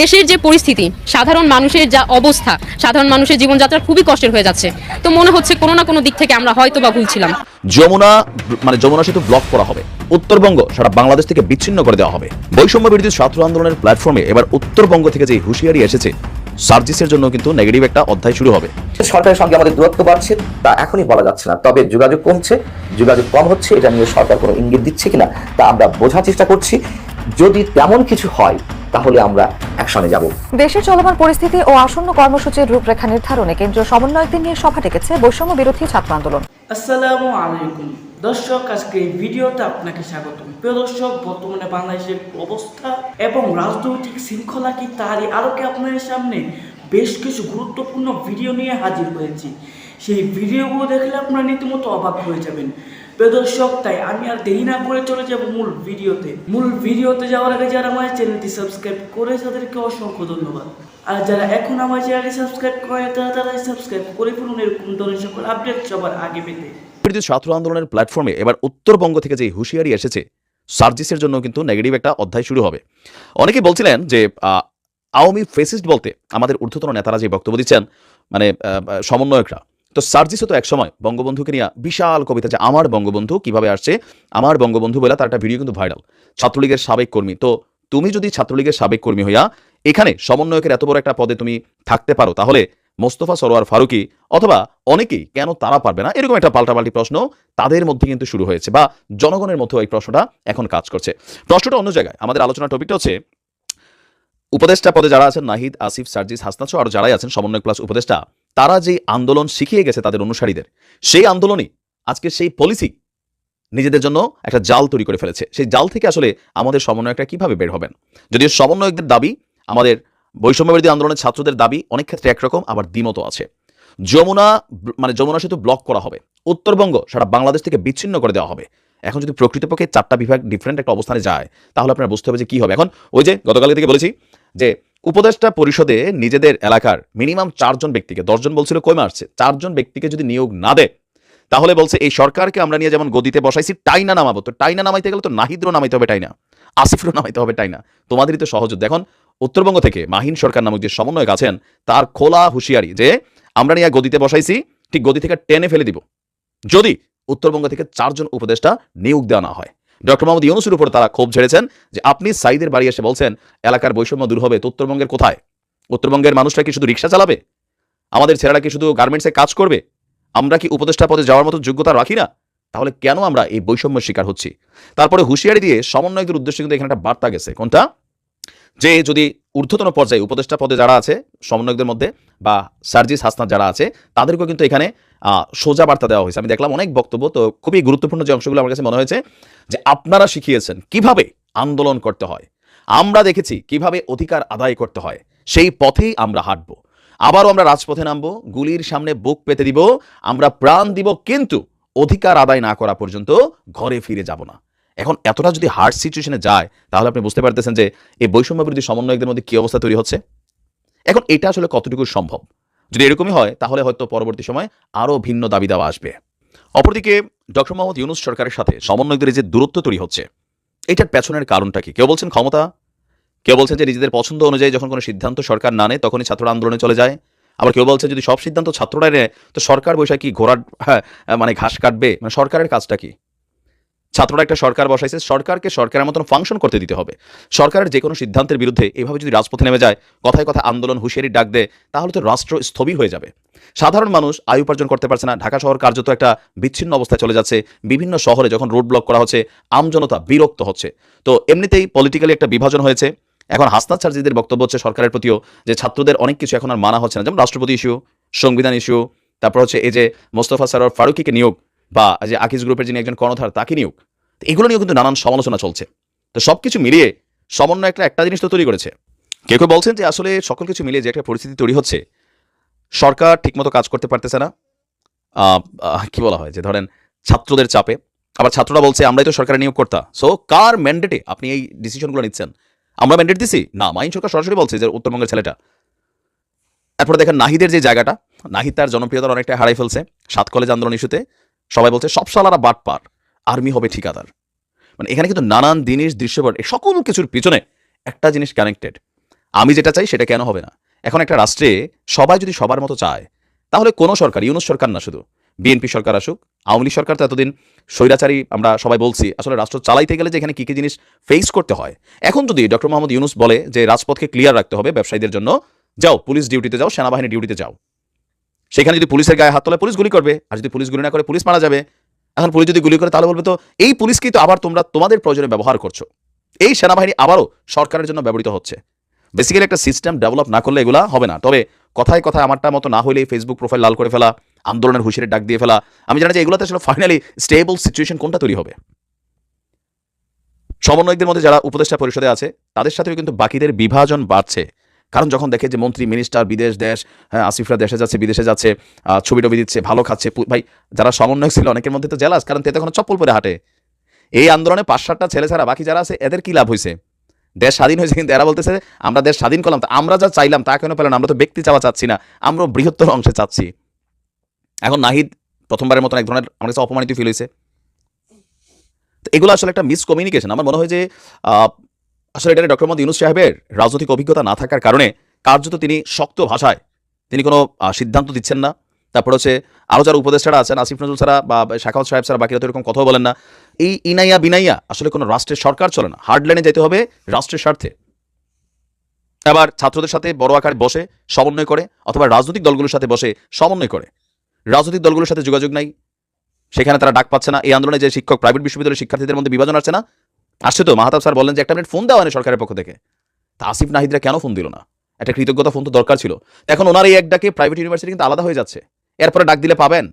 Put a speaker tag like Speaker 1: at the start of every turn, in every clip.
Speaker 1: দেশের যে পরিস্থিতি সাধারণ মানুষের যা অবস্থা সাধারণ মানুষের জীবনযাত্রা খুবই কষ্টের হয়ে যাচ্ছে। তো মনে হচ্ছে কোনো না কোনো দিক থেকে আমরা হয়তো বা ভুলছিলাম।
Speaker 2: যমুনা মানে যমুনা সেতু ব্লক করা হবে। উত্তরবঙ্গ সারা বাংলাদেশ থেকে বিচ্ছিন্ন করে দেওয়া হবে। বৈষম্য বিরোধী ছাত্র আন্দোলনের প্ল্যাটফর্মে এবার উত্তরবঙ্গ থেকে যে হুঁশিয়ারি এসেছে সার্জিসের জন্য কিন্তু নেগেটিভ একটা অধ্যায় শুরু হবে।
Speaker 3: সরকারের সঙ্গে আমাদের দূরত্ব বাড়ছে তা এখনই বলা যাচ্ছে না। তবে যোগাযোগ কমছে যোগাযোগ কম হচ্ছে এটা নিয়ে সরকার কোনো ইঙ্গিত দিচ্ছে কিনা তা আমরা বোঝার চেষ্টা করছি। যদি তেমন কিছু হয় তাহলে আমরা অ্যাকশনে যাব।
Speaker 4: দেশের চলমান পরিস্থিতি ও আসন্ন কর্মসূচির রূপরেখা নির্ধারণে কেন্দ্রীয় সমন্বয়কদের নিয়ে সভা ডেকেছে বৈষম্য বিরোধী ছাত্র আন্দোলন।
Speaker 5: আসসালামু আলাইকুম। দর্শক আজকে এই ভিডিওতে আপনাকে স্বাগত প্রিয় দর্শক বর্তমানে বাংলাদেশের অবস্থা এবং রাজনৈতিক শৃঙ্খলা কি তারই আলোকে আপনাদের সামনে বেশ কিছু গুরুত্বপূর্ণ ভিডিও নিয়ে হাজির হয়েছি। সেই ভিডিওগুলো দেখলে আপনারা রীতিমতো অবাক হয়ে যাবেন। প্রিয় দর্শক তাই আমি আর দেরি না করে চলে যাব মূল ভিডিওতে মূল ভিডিওতে যাওয়ার আগে যারা আমার চ্যানেলটি সাবস্ক্রাইব করে তাদেরকে অসংখ্য ধন্যবাদ। আর যারা এখন আমার চ্যানেলটি সাবস্ক্রাইব করে তারা তারাই সাবস্ক্রাইব করে ফেলুন। এরকম ধরনের সকল আপডেট সবার আগে পেতে।
Speaker 2: ছাত্র আন্দোলনের প্ল্যাটফর্মে এবার উত্তরবঙ্গ থেকে যে হুঁশিয়ারি এসেছে, সার্জিসের জন্য কিন্তু নেগেটিভ একটা অধ্যায় শুরু হবে। অনেকে বলছিলেন যে আওয়ামী ফেসিস্ট বলতে আমাদের ঊর্ধ্বতন নেতারা যে বক্তব্য দিচ্ছেন মানে সমন্বয়করা। তো সার্জিসও তো একসময় বঙ্গবন্ধুকে নিয়ে বিশাল কবিতা যে আমার বঙ্গবন্ধু কীভাবে আসছে? আমার বঙ্গবন্ধু বলে তার একটা ভিডিও কিন্তু ভাইরাল। ছাত্রলীগের সাবেক কর্মী। তো তুমি যদি ছাত্রলীগের সাবেক কর্মী হইয়া এখানে সমন্বয়কের এত বড় একটা পদে তুমি থাকতে পারো, তাহলে মোস্তফা সরোয়ার ফারুকি অথবা অনেকেই কেন তারা পারবে না? এরকম একটা পাল্টাপাল্টি প্রশ্ন তাদের মধ্যে কিন্তু শুরু হয়েছে বা জনগণের মধ্যেও এই প্রশ্নটা এখন কাজ করছে। প্রশ্নটা অন্য জায়গায়। আমাদের আলোচনার টপিকটা হচ্ছে উপদেষ্টা পদে যারা আছেন, নাহিদ, আসিফ, সার্জিস হাসনাচ আর যারাই আছেন, সমন্বয় প্লাস উপদেষ্টা, তারা যে আন্দোলন শিখিয়ে গেছে তাদের অনুসারীদের, সেই আন্দোলনই আজকে সেই পলিসি নিজেদের জন্য একটা জাল তৈরি করে ফেলেছে। সেই জাল থেকে আসলে আমাদের সমন্বয়করা কীভাবে বের হবেন? যদিও সমন্বয়কদের দাবি, আমাদের বৈষম্যবিরোধী আন্দোলনের ছাত্রদের দাবি অনেক ক্ষেত্রে একরকম, আবার দ্বিমত আছে। যমুনা মানে যমুনা সেতু ব্লক করা হবে। উত্তরবঙ্গ সারা বাংলাদেশ থেকে বিচ্ছিন্ন করে দেওয়া হবে। এখন যদি প্রকৃতপক্ষে চারটা বিভাগ ডিফারেন্ট একটা অবস্থানে যায়, তাহলে আপনারা বুঝতে হবে যে কী হবে। এখন ওই যে গতকাল থেকে বলেছি যে উপদেষ্টা পরিষদে নিজেদের এলাকার মিনিমাম চারজন ব্যক্তিকে, দশজন বলছিল কই মারছে, চারজন ব্যক্তিকে যদি নিয়োগ না দেয়, তাহলে বলছে এই সরকারকে আমরা নিয়ে যেমন গদিতে বসাইছি, টাইনা নামাবো। তো টাইনা নামাইতে গেলে তো নাহিদ্র নামাইতে হবে টাইনা, আসিফরও নামাইতে হবে টাইনা। তোমাদেরই তো সহজ দেখুন উত্তরবঙ্গ থেকে মাহিন সরকার নামক যে সমন্বয়ক আছেন, তার খোলা হুঁশিয়ারি যে আমরা নিয়ে গদিতে বসাইছি, ঠিক গদি থেকে টেনে ফেলে দিব। যদি উত্তরবঙ্গ থেকে চারজন উপদেষ্টা নিয়োগ দেওয়া না হয়। ডক্টর মোহাম্মদ ইউনুসের উপর তারা ক্ষোভ ঝেড়েছেন যে আপনি সাইদের বাড়ি এসে বলছেন, এলাকার বৈষম্য দূর হবে, উত্তরবঙ্গের কোথায়? উত্তরবঙ্গের মানুষরা কি শুধু রিক্সা চালাবে? আমাদের ছেলেরা কি শুধু গার্মেন্টসে কাজ করবে? আমরা কি উপদেষ্টা পদে যাওয়ার মতো যোগ্যতা রাখি না? তাহলে কেন আমরা এই বৈষম্যের শিকার হচ্ছি? তারপরে হুঁশিয়ারি দিয়ে সমন্বয়কদের উদ্দেশ্যে কিন্তু এখানে একটা বার্তা গেছে। কোনটা? যে যদি ঊর্ধ্বতন পর্যায়ে উপদেষ্টা পদে যারা আছে, সমন্বয়কদের মধ্যে বা সার্জিস হাসনাত যারা আছে, তাদেরকেও কিন্তু এখানে সোজা বার্তা দেওয়া হয়েছে। আমি দেখলাম অনেক বক্তব্য, তো খুবই গুরুত্বপূর্ণ যে অংশগুলো আমার কাছে মনে হয়েছে যে আপনারা শিখিয়েছেন কীভাবে আন্দোলন করতে হয়। আমরা দেখেছি কীভাবে অধিকার আদায় করতে হয়। সেই পথেই আমরা হাঁটবো। আবারও আমরা রাজপথে নামবো, গুলির সামনে বুক পেতে দিব, আমরা প্রাণ দিব, কিন্তু অধিকার আদায় না করা পর্যন্ত ঘরে ফিরে যাব না। এখন এতটা যদি হার্ড সিচুয়েশনে যায়, তাহলে আপনি বুঝতে পারতেছেন যে এই বৈষম্য বিরোধী সমন্বয়কদের মধ্যে কি অবস্থা তৈরি হচ্ছে? এখন এটা আসলে কতটুকু সম্ভব? যদি এরকমই হয় তাহলে হয়তো পরবর্তী সময় আরও ভিন্ন দাবি দেওয়া আসবে। অপরদিকে ডক্টর মোহাম্মদ ইউনুস সরকারের সাথে সমন্বয়কদের যে দূরত্ব তৈরি হচ্ছে এটার পেছনের কারণটা কি? কেউ বলছেন ক্ষমতা? কেউ বলছেন যে নিজেদের পছন্দ অনুযায়ী যখন কোনো সিদ্ধান্ত সরকার না নেয় তখনই ছাত্র আন্দোলনে চলে যায়। আবার কেউ বলছে যদি সব সিদ্ধান্ত ছাত্ররা নেয় তো সরকার বৈশাখ কি ঘোড়ার হ্যাঁ, মানে ঘাস কাটবে? মানে সরকারের কাজটা কি? ছাত্ররা একটা সরকার বসাইছে, সরকারকে সরকারের মতন ফাংশন করতে দিতে হবে। সরকারের যে কোনো সিদ্ধান্তের বিরুদ্ধে এভাবে যদি রাজপথে নেমে যায়, কথায় কথা আন্দোলন হুঁশিয়ারি ডাক দেয়, তাহলে তো রাষ্ট্র স্থবির হয়ে যাবে। সাধারণ মানুষ আয় উপার্জন করতে পারছে না, ঢাকা শহর কার্যত একটা বিচ্ছিন্ন অবস্থায় চলে যাচ্ছে। বিভিন্ন শহরে যখন রোড ব্লক করা হচ্ছে আমজনতা বিরক্ত হচ্ছে। তো এমনিতেই পলিটিক্যালি একটা বিভাজন হয়েছে। এখন হাসনাত সার্জিদের বক্তব্য হচ্ছে সরকারের প্রতিও যে ছাত্রদের অনেক কিছু এখন আর মানা হচ্ছে না। যেমন রাষ্ট্রপতি ইস্যু সংবিধান ইস্যু তারপর হচ্ছে এই যে মোস্তফা সারোয়ার ফারুকিকে নিয়োগ বা যে আকিজ গ্রুপের যিনি একজন কর্ণধার, তাকে নিয়োগ। এগুলো নিয়েও কিন্তু নানান সমালোচনা চলছে। তো সব কিছু মিলিয়ে সমন্বয় একটা একটা জিনিস তো তৈরি করেছে। কেউ কেউ বলছেন যে আসলে সকল কিছু মিলিয়ে যে একটা পরিস্থিতি তৈরি হচ্ছে, সরকার ঠিকমতো কাজ করতে পারতেছে না। কি বলা হয় যে ধরেন ছাত্রদের চাপে। আবার ছাত্ররা বলছে, আমরাই তো সরকারের নিয়োগ কর্তা। সো কার ম্যান্ডেটে আপনি এই ডিসিশনগুলো নিচ্ছেন? আমরা ম্যান্ডেট দিছি? না, মাইন সরকার সরাসরি বলছে যে উত্তরবঙ্গের ছেলেটা। তারপরে দেখেন নাহিদের যে জায়গাটা, নাহিদ তার জনপ্রিয়তা অনেকটা হারাই ফেলছে, সাত কলেজ আন্দোলন ইস্যুতে সবাই বলছে, সব সালারা বাট পার আর্মি হবে ঠিকাদার। মানে এখানে কিন্তু নানান জিনিস দৃশ্যপট এই সকল কিছুর পিছনে একটা জিনিস কানেক্টেড আমি যেটা চাই সেটা কেন হবে না? এখন একটা রাষ্ট্রে সবাই যদি সবার মতো চায়, তাহলে কোনো সরকার, ইউনুস সরকার না শুধু, বিএনপি সরকার আসুক, আওয়ামী লীগ সরকার তো এতদিন স্বৈরাচারী, আমরা সবাই বলছি, আসলে রাষ্ট্র চালাইতে গেলে যে এখানে কী কী জিনিস ফেস করতে হয়। এখন যদি ডক্টর মোহাম্মদ ইউনুস বলে যে রাজপথকে ক্লিয়ার রাখতে হবে ব্যবসায়ীদের জন্য, যাও, পুলিশ ডিউটিতে যাও, সেনাবাহিনী ডিউটিতে যাও সেখানে যদি পুলিশের গায়ে হাত তোলে পুলিশ গুলি করবে, আর যদি পুলিশ গুলি না করে পুলিশ মারা যাবে, এখন পুলিশ যদি গুলি করে তাহলে বলবে তো, এই পুলিশকেই তো আবার তোমরা তোমাদের প্রয়োজনে ব্যবহার করছ। এই সেনাবাহিনী আবারও সরকারের জন্য ব্যবহৃত হচ্ছে। বেসিক্যালি একটা সিস্টেম ডেভেলপ না করলে এগুলা হবে না। তবে কথায় কথায় আমারটা মতো না হলেই ফেসবুক প্রোফাইল লাল করে ফেলা, আন্দোলনের হুঁশিয়ারি ডাক দিয়ে ফেলা, আমি জানি যে এগুলোতে আসলে ফাইনালি স্টেবল সিচুয়েশন কোনটা তৈরি হবে। সমন্বয়কদের মধ্যে যারা উপদেষ্টা পরিষদে আছে, তাদের সাথেও কিন্তু বাকিদের বিভাজন বাড়ছে। কারণ যখন দেখে যে মন্ত্রী মিনিস্টার বিদেশ, দেশ হ্যাঁ আসিফরা দেশে যাচ্ছে, বিদেশে যাচ্ছে ছবি টবি দিচ্ছে, ভালো খাচ্ছে ভাই, যারা সমন্বয়ক ছিল, অনেকের মধ্যে তো জেলাস, কারণ তে তখন চপ্পল পরে হাঁটে। এই আন্দোলনে পাঁচ সাতটা ছেলে ছাড়া বাকি যারা আছে, এদের কি লাভ হয়েছে দেশ স্বাধীন হয়েছে কিন্তু এরা বলতেছে আমরা দেশ স্বাধীন করলাম আমরা যা চাইলাম, তা কেন পেলাম আমরা তো ব্যক্তি চাওয়া চাচ্ছি না, আমরা বৃহত্তর অংশে চাচ্ছি। এখন নাহিদ প্রথমবারের মতন এক ধরনের আমার কাছে অপমানিত ফিল হয়েছে তো এগুলো আসলে একটা মিসকমিউনিকেশন আমার মনে হয় যে আসলে এটা ডক্টর মোহাম্মদ ইউনুস সাহেবের রাজনৈতিক অভিজ্ঞতা না থাকার কারণে কার্যত তিনি শক্ত ভাষায় তিনি কোনো সিদ্ধান্ত দিচ্ছেন না। তারপর হচ্ছে আরও যারা উপদেষ্টারা আছেন, আসিফ নজরুল ছাড়া বা শাখাওয়াত সাহেব ছাড়া বাকিরা তো এরকম কথাও বলেন না। এই ইনাইয়া বিনাইয়া আসলে কোনো রাষ্ট্রের সরকার চলে না। হার্ড লাইনে যেতে হবে রাষ্ট্রের স্বার্থে। আবার ছাত্রদের সাথে বড় আকারে বসে, সমন্বয় করে, অথবা রাজনৈতিক দলগুলোর সাথে বসে, সমন্বয় করে। রাজনৈতিক দলগুলোর সাথে যোগাযোগ নাই। সেখানে তারা ডাক পাচ্ছে না। এই আন্দোলনে যে শিক্ষক, প্রাইভেট বিশ্ববিদ্যালয়ের শিক্ষার্থীদের মধ্যে বিভাজন আসছে না। আসছে তো, মাহাতাব স্যার বলেন যে একটা মিনিট ফোন দেওয়া হয়নি সরকারের পক্ষ থেকে। তা আসিফ নাহিদরা কেন ফোন দিল না? একটা কৃতজ্ঞতা ফোন তো দরকার ছিল। এখন ওনার এই এক ডাকে প্রাইভেট ইউনিভার্সিটি কিন্তু আলাদা হয়ে যাচ্ছে। এরপরে ডাক দিলে পাবেন।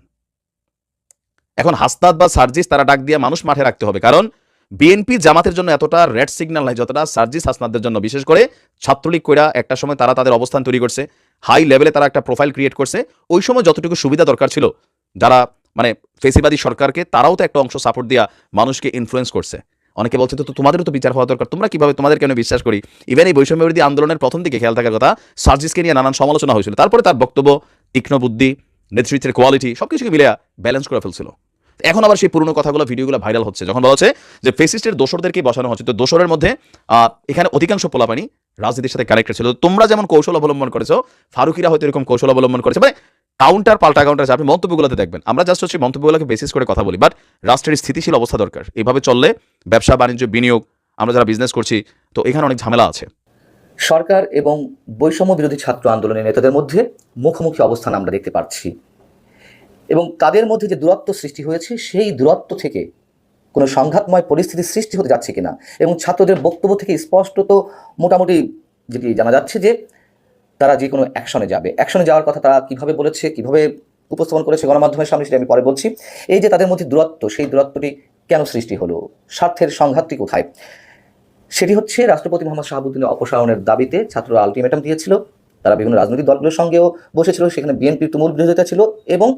Speaker 2: এখন হাসনাত বা সার্জিস তারা ডাক দিয়ে মানুষ মাঠে রাখতে হবে। কারণ বিএনপি জামাতের জন্য এতটা রেড সিগন্যাল নাই যতটা সার্জিস হাসনাতদের জন্য। বিশেষ করে ছাত্রলীগ কইরা একটা সময় তারা তাদের অবস্থান তৈরি করছে। হাই লেভেলে তারা একটা প্রোফাইল ক্রিয়েট করছে। ওই সময় যতটুকু সুবিধা দরকার ছিল, যারা মানে ফেসিবাদী সরকারকে, তারাও তো একটা অংশ সাপোর্ট দিয়া মানুষকে ইনফ্লুয়েন্স করছে। অনেকে বলছে, তো তোমাদেরও তো বিচার হওয়া দরকার, তোমরা কীভাবে তোমাদের কেন বিশ্বাস করি? ইভেন এই বৈষম্য বিরোধী আন্দোলনের প্রথম দিকে খেয়াল থাকার কথা, সার্জিসকে নিয়ে নানান সমালোচনা হয়েছিল। তারপরে তার বক্তব্য, তীক্ষ্ণ বুদ্ধি, নেতৃত্বের কোয়ালিটি সব কিছুকে মিলে ব্যালেন্স করে ফেলছিল। এখন আবার সেই পুরনো কথাগুলো, ভিডিওগুলো ভাইরাল হচ্ছে, যখন বলা হচ্ছে যে ফেসিস্টের দোসরদেরকে বসানো হচ্ছে। তো দোসরের মধ্যে এখানে অধিকাংশ পোলাপানি রাজনীতির সাথে কানেক্টেড ছিল তোমরা যেমন কৌশল অবলম্বন করেছ, ফারুকিরা হয়তো এরকম কৌশল অবলম্বন করেছে। মানে কাউন্টার পাল্টা কাউন্টার আপনি মন্তব্যগুলোতে দেখবেন। আমরা জাস্ট হচ্ছে মন্তব্যগুলোকে বেসিস করে কথা বলি। বাট রাষ্ট্রের স্থিতিশীল অবস্থা দরকার। এইভাবে চললে ব্যবসা, বাণিজ্য, বিনিয়োগ, আমরা যারা বিজনেস করছি, তো এখানে অনেক ঝামেলা আছে।
Speaker 3: সরকার এবং বৈষম্য বিরোধী ছাত্র আন্দোলনের নেতাদের মধ্যে মুখোমুখি অবস্থান আমরা দেখতে পাচ্ছি। এবং তাদের মধ্যে যে দূরত্ব সৃষ্টি হয়েছে, সেই দূরত্ব থেকে কোনো সংঘাতময় পরিস্থিতি সৃষ্টি হতে যাচ্ছে কিনা? এবং ছাত্রদের বক্তব্য থেকে স্পষ্টত মোটামুটি যেটি জানা যাচ্ছে যে তারা যে কোনো অ্যাকশনে যাবে। অ্যাকশনে যাওয়ার কথা তারা কীভাবে বলেছে, কীভাবে উপস্থাপন করেছে গণমাধ্যমের সামনে সেটা আমি পরে বলছি। এই যে তাদের মধ্যে দূরত্ব, সেই দূরত্বটি কেন সৃষ্টি হলো? স্বার্থের সংঘাতটি কোথায়? সেটি হচ্ছে রাষ্ট্রপতি মোহাম্মদ শাহাবুদ্দিনের অপসারণের দাবিতে ছাত্ররা আলটিমেটাম দিয়েছিল। তারা বিভিন্ন রাজনৈতিক দলগুলোর সঙ্গেও বসেছিল। সেখানে বিএনপির তুমুল বিরোধিতা ছিল এবং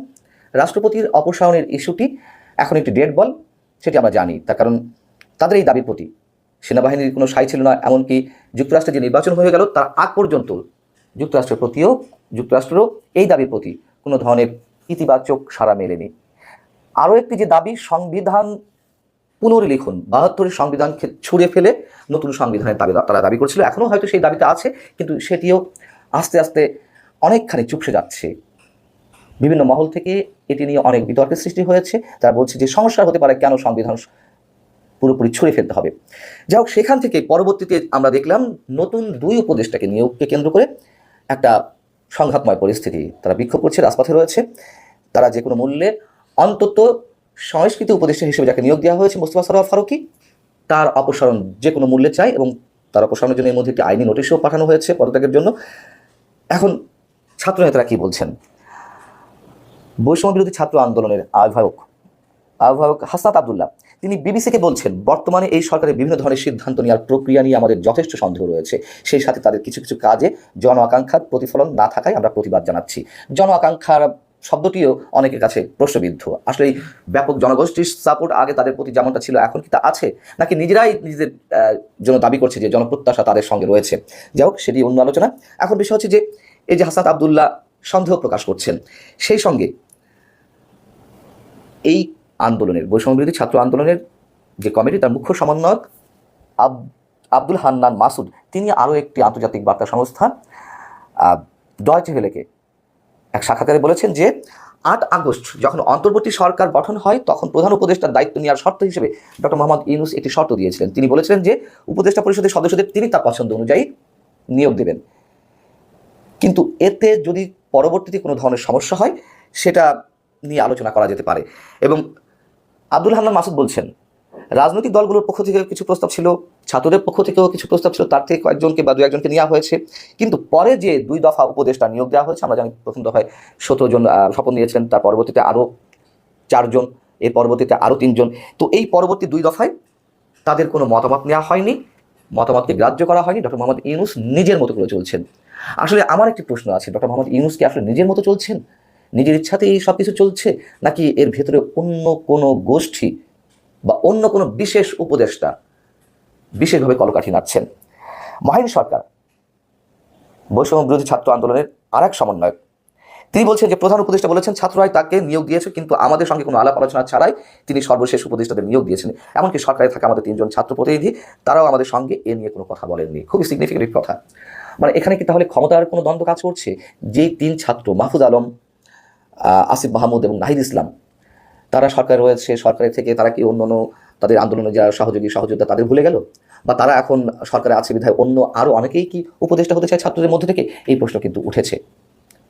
Speaker 3: রাষ্ট্রপতির অপসারণের ইস্যুটি এখন একটি ডেড বল। সেটি আমরা জানি। তার কারণ তাদের এই দাবির প্রতি। সেনাবাহিনীর কোনো সাই ছিল না, এমনকি যুক্তরাষ্ট্রে যে নির্বাচন হয়ে গেল, তার আগ পর্যন্ত যুক্তরাষ্ট্রের প্রতিও যুক্তরাষ্ট্রেরও এই দাবির প্রতি কোনো ধরনের ইতিবাচক সাড়া মেলেনি। আরও একটি যে দাবি, সংবিধান পুনর্লিখন, বাহাত্তরের সংবিধানকে ছুঁড়ে ফেলে নতুন সংবিধানের দাবি, তারা দাবি করছিল। এখনও হয়তো সেই দাবিটা আছে, কিন্তু সেটিও আস্তে আস্তে অনেকখানি চুপসে যাচ্ছে। বিভিন্ন মহল থেকে এটি নিয়ে অনেক বিতর্কের সৃষ্টি হয়েছে। তারা বলছে যে সমস্যা হতে পারে কেন সংবিধান পুরোপুরি ছুঁড়ে ফেলতে হবে। যাই হোক, সেখান থেকে পরবর্তীতে আমরা দেখলাম নতুন দুই উপদেষ্টাকে নিয়োগকে কেন্দ্র করে একটা সংঘাতময় পরিস্থিতি তারা বিক্ষোভ করছে, রাজপথে রয়েছে। তারা যে কোনো মূল্যে অন্তত সংস্কৃতি উপদেষ্টা হিসেবে যাকে নিয়োগ দেওয়া হয়েছে মোস্তফা সরোয়ার ফারুকি, তার অপসারণ যে কোনো মূল্যে চাই এবং তার অপসারণের জন্য এর মধ্যে একটি আইনি নোটিশও পাঠানো হয়েছে পদত্যাগের জন্য। এখন ছাত্রনেতারা কি বলছেন? বৈষম্য বিরোধী ছাত্র আন্দোলনের আহ্বায়ক। আহ্বায়ক হাসনাত আবদুল্লাহ। তিনি বিবিসিকে বলছেন, বর্তমানে এই সরকারের বিভিন্ন ধরনের সিদ্ধান্ত নেওয়ার প্রক্রিয়া নিয়ে আমাদের যথেষ্ট সন্দেহ রয়েছে। সেই সাথে তাদের কিছু কিছু কাজে জন আকাঙ্ক্ষার প্রতিফলন না থাকায় আমরা প্রতিবাদ জানাচ্ছি। জন আকাঙ্ক্ষার শব্দটিও অনেকের কাছে প্রশ্নবিদ্ধ। আসলে ব্যাপক জনগোষ্ঠীর সাপোর্ট আগে তাদের প্রতি যেমনটা ছিল, এখন কি তা আছে? নাকি নিজেরাই নিজেদের জন্য দাবি করছে যে জনপ্রত্যাশা তাদের সঙ্গে রয়েছে? যাই হোক, সেটি অন্য আলোচনা। এখন বিষয় হচ্ছে যে, এই যে হাসান আবদুল্লাহ সন্দেহ প্রকাশ করছেন। সেই সঙ্গে এই আন্দোলনের বৈষম্য বিরোধী ছাত্র আন্দোলনের যে কমিটি, তার মুখ্য সমন্বয়ক আব, আব্দুল হান্নান মাসুদ, তিনি আরও একটি আন্তর্জাতিক বার্তা সংস্থা ডয়চে হেলেকে এক সাক্ষাৎকারে বলেছেন যে, আট আগস্ট যখন অন্তর্বর্তী সরকার গঠন হয়, তখন প্রধান উপদেষ্টার দায়িত্ব নেওয়ার শর্ত হিসেবে ডক্টর মোহাম্মদ ইউনুস একটি শর্ত দিয়েছিলেন। তিনি বলেছিলেন যে, উপদেষ্টা পরিষদের সদস্যদের তিনি তার পছন্দ অনুযায়ী নিয়োগ দেবেন। কিন্তু এতে যদি পরবর্তীতে কোনো ধরনের সমস্যা হয়, সেটা নিয়ে আলোচনা করা যেতে পারে। এবং আব্দুল হান্নান মাসুদ বলছেন, রাজনৈতিক দলগুলোর পক্ষ থেকে কিছু প্রস্তাব ছিল, ছাত্রদের পক্ষ থেকেও কিছু প্রস্তাব ছিল, তার থেকে কয়েকজনকে বা দু একজনকে নেওয়া হয়েছে। কিন্তু পরে যে দুই দফা উপদেষ্টা নিয়োগ দেওয়া হয়েছে, আমরা জানি প্রথম দফায় সতেরো জন শপথ নিয়েছিলেন তার পরবর্তীতে আরও চারজন, এর পরবর্তীতে আরও তিনজন। তো এই পরবর্তী দুই দফায় তাদের কোনো মতামত নেওয়া হয়নি, মতামতকে গ্রাহ্য করা হয়নি। ডক্টর মোহাম্মদ ইউনুস নিজের মতো করে চলছেন। আসলে আমার একটি প্রশ্ন আছে, ডক্টর মোহাম্মদ ইউনুস কি আসলে নিজের মতো চলছেন? নিজের ইচ্ছাতেই সব কিছু চলছে, নাকি এর ভেতরে অন্য কোনো গোষ্ঠী বা অন্য কোনো বিশেষ উপদেষ্টা বিশেষভাবে কলকাঠি নাড়ছেন? মাহিন সরকার, বৈষম্য বিরোধী ছাত্র আন্দোলনের আর এক সমন্বয়ক। তিনি বলছেন যে, প্রধান উপদেষ্টা বলেছেন, ছাত্ররাই তাকে নিয়োগ দিয়েছে, কিন্তু আমাদের সঙ্গে কোনো আলাপ আলোচনা ছাড়াই তিনি সর্বশেষ উপদেষ্টাদের নিয়োগ দিয়েছেন। এমনকি সরকারে থাকা আমাদের তিনজন ছাত্র প্রতিনিধি, তারাও আমাদের সঙ্গে এ নিয়ে কোনো কথা বলেননি। খুবই সিগনিফিকেন্ট কথা। মানে এখানে কি তাহলে ক্ষমতার কোনো দ্বন্দ্ব কাজ করছে? যেই তিন ছাত্র, মাহফুজ আলম আসিফ মাহমুদ এবং নাহিদ ইসলাম। তারা সরকার রয়েছে, সরকারের থেকে তারা কি অন্য অন্য তাদের আন্দোলনে যারা সহযোগী, সহযোদ্ধা তাদের ভুলে গেল? বা তারা এখন সরকারে আছে বিধায় অন্য আরও অনেকেই কি উপদেষ্টা হতে চায় ছাত্রদের মধ্যে থেকে? এই প্রশ্ন কিন্তু উঠেছে।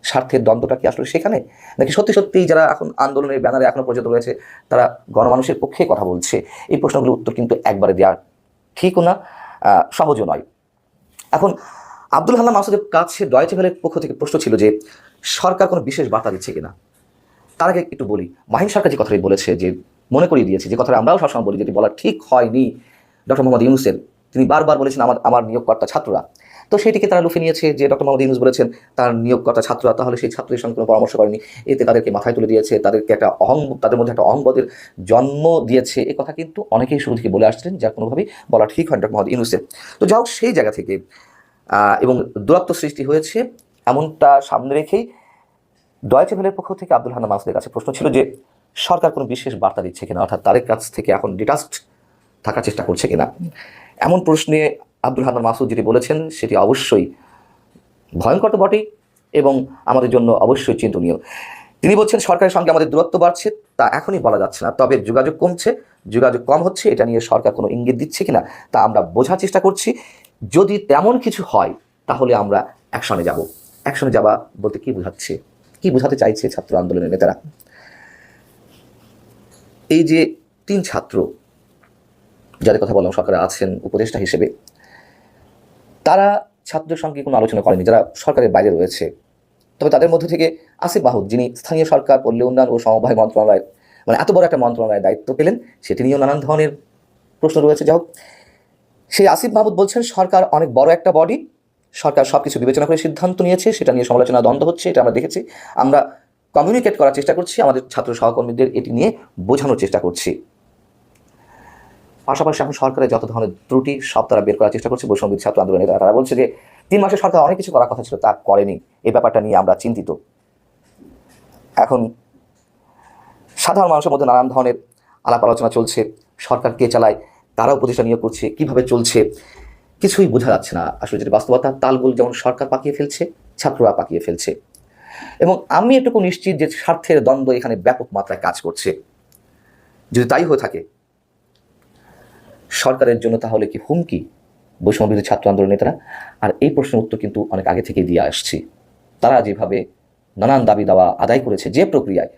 Speaker 3: স্বার্থের দ্বন্দ্বটা কি আসলে সেখানে? নাকি সত্যি সত্যিই যারা এখন আন্দোলনের ব্যানারে এখনও পর্যন্ত রয়েছে, তারা গণমানুষের পক্ষে কথা বলছে? এই প্রশ্নগুলোর উত্তর কিন্তু একবারে দেওয়া ঠিকও না সহজও নয়। এখন আব্দুল হান্নান মাসুদের কাছে ডয়েচে ভেলের পক্ষ থেকে প্রশ্ন ছিল যে, সরকার কোনো বিশেষ বার্তা দিচ্ছে কিনা? তার আগে একটু বলি, মাহিন সরকার যে কথাটি বলেছে, যে মনে করিয়ে দিয়েছে, যে কথাটা আমরাও সবসময় বলি, যেটি বলা ঠিক হয়নি। ডক্টর মোহাম্মদ ইউনুসের, তিনি বারবার বলেছেন আমার আমার নিয়োগকর্তা ছাত্ররা। তো সেটিকে তারা লুফে নিয়েছে যে, ডক্টর মোহাম্মদ ইউনুস বলেছেন, তার নিয়োগকর্তা ছাত্ররা তাহলে সেই ছাত্রদের সঙ্গে কোনো পরামর্শ করেনি। এতে তাদেরকে মাথায় তুলে দিয়েছে, তাদেরকে একটা অহং, তাদের মধ্যে একটা অহংবোধের জন্ম দিয়েছে। এ কথা কিন্তু অনেকেই শুরু থেকে বলে আসছিলেন যা কোনোভাবেই বলা ঠিক হয় ডক্টর মোহাম্মদ ইউনুসের। তো যাই হোক, সেই জায়গা থেকে এবং দূরত্ব সৃষ্টি হয়েছে এমনটা সামনে রেখেই ডয়েচে ভেলের পক্ষ থেকে আব্দুল হান্নান মাসুদের কাছে প্রশ্ন ছিল যে, সরকার কোনো বিশেষ বার্তা দিচ্ছে কিনা? অর্থাৎ তাদের কাছ থেকে এখন ডিটাস্ট থাকার চেষ্টা করছে কিনা? এমন প্রশ্নে আব্দুল হান্নান মাসুদ যেটি বলেছেন, সেটি অবশ্যই ভয়ঙ্কর তো বটেই এবং আমাদের জন্য অবশ্যই চিন্তনীয়। তিনি বলছেন, সরকারের সঙ্গে আমাদের দূরত্ব বাড়ছে, তা এখনই বলা যাচ্ছে না। তবে যোগাযোগ কমছে, যোগাযোগ কম হচ্ছে, এটা নিয়ে সরকার কোনো ইঙ্গিত দিচ্ছে কিনা, তা আমরা বোঝার চেষ্টা করছি। যদি তেমন কিছু হয়, তাহলে আমরা অ্যাকশনে যাব। অ্যাকশনে যাওয়া বলতে কি বোঝাচ্ছে? কি বোঝাতে চাইছে ছাত্র আন্দোলনের নেতারা? এই যে তিন ছাত্র যাদের কথা বললাম, সরকারে আছেন উপদেষ্টা হিসেবে, তারা ছাত্রদের সঙ্গে কোনো আলোচনা করেনি, যারা সরকারের বাইরে রয়েছে। তবে তাদের মধ্যে থেকে আসিফ মাহুদ যিনি স্থানীয় সরকার, পল্লী উন্নয়ন ও সমবায় মন্ত্রণালয় মানে এত বড় একটা মন্ত্রণালয়ের দায়িত্ব পেলেন, সেটি নিয়েও নানান ধরনের প্রশ্ন রয়েছে। যাই হোক সেই আসিফ মাহমুদ বলছেন, সরকার অনেক বড় একটা বডি সরকার সব কিছু বিবেচনা করে সিদ্ধান্ত নিয়েছে, সেটা নিয়ে সমালোচনা দ্বন্দ্ব হচ্ছে, এটা আমরা দেখেছি। আমরা কমিউনিকেট করার চেষ্টা করছি, আমাদের ছাত্র সহকর্মীদের এটি নিয়ে বোঝানোর চেষ্টা করছি। পাশাপাশি এখন সরকারের যত ধরনের ত্রুটি, সব তারা বের করার চেষ্টা করছে বৈষম্য বিরোধী ছাত্র আন্দোলনের তারা বলছে যে, তিন মাসে সরকার অনেক কিছু করার কথা ছিল, তা করেনি। এই ব্যাপারটা নিয়ে আমরা চিন্তিত। এখন সাধারণ মানুষের মধ্যে নানান ধরনের আলাপ আলোচনা চলছে। সরকার কে চালায়? তারাও প্রতিষ্ঠা নিয়োগ করছে, কীভাবে চলছে, কিছুই বোঝা যাচ্ছে না। আসলে যেটা বাস্তবতা, তালগুল যেমন সরকার পাকিয়ে ফেলছে, ছাত্ররা পাকিয়ে ফেলছে। এবং আমি এটুকু নিশ্চিত যে স্বার্থের দ্বন্দ্ব এখানে ব্যাপক মাত্রায় কাজ করছে। যদি তাই হয়ে থাকে, সরকারের জন্য তাহলে কি হুমকি? বৈষম্য বিরোধী ছাত্র আন্দোলন নেতারা? আর এই প্রশ্নের উত্তর কিন্তু অনেক আগে থেকেই দিয়ে আসছি। তারা যেভাবে নানান দাবি দাওয়া আদায় করেছে, যে প্রক্রিয়ায়,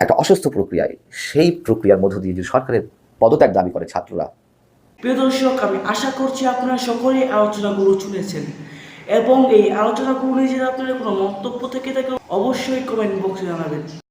Speaker 3: একটা অসুস্থ প্রক্রিয়ায়, সেই প্রক্রিয়ার মধ্য দিয়ে যে সরকারের পদত্যাগ দাবি করে ছাত্ররা।
Speaker 5: প্রিয় দর্শক, আমি আশা করছি আপনারা সকলেই আলোচনাগুলো শুনেছেন এবং এই আলোচনাগুলো নিয়ে যদি আপনাদের কোনো মন্তব্য থেকে থাকে অবশ্যই কমেন্ট বক্সে জানাবেন।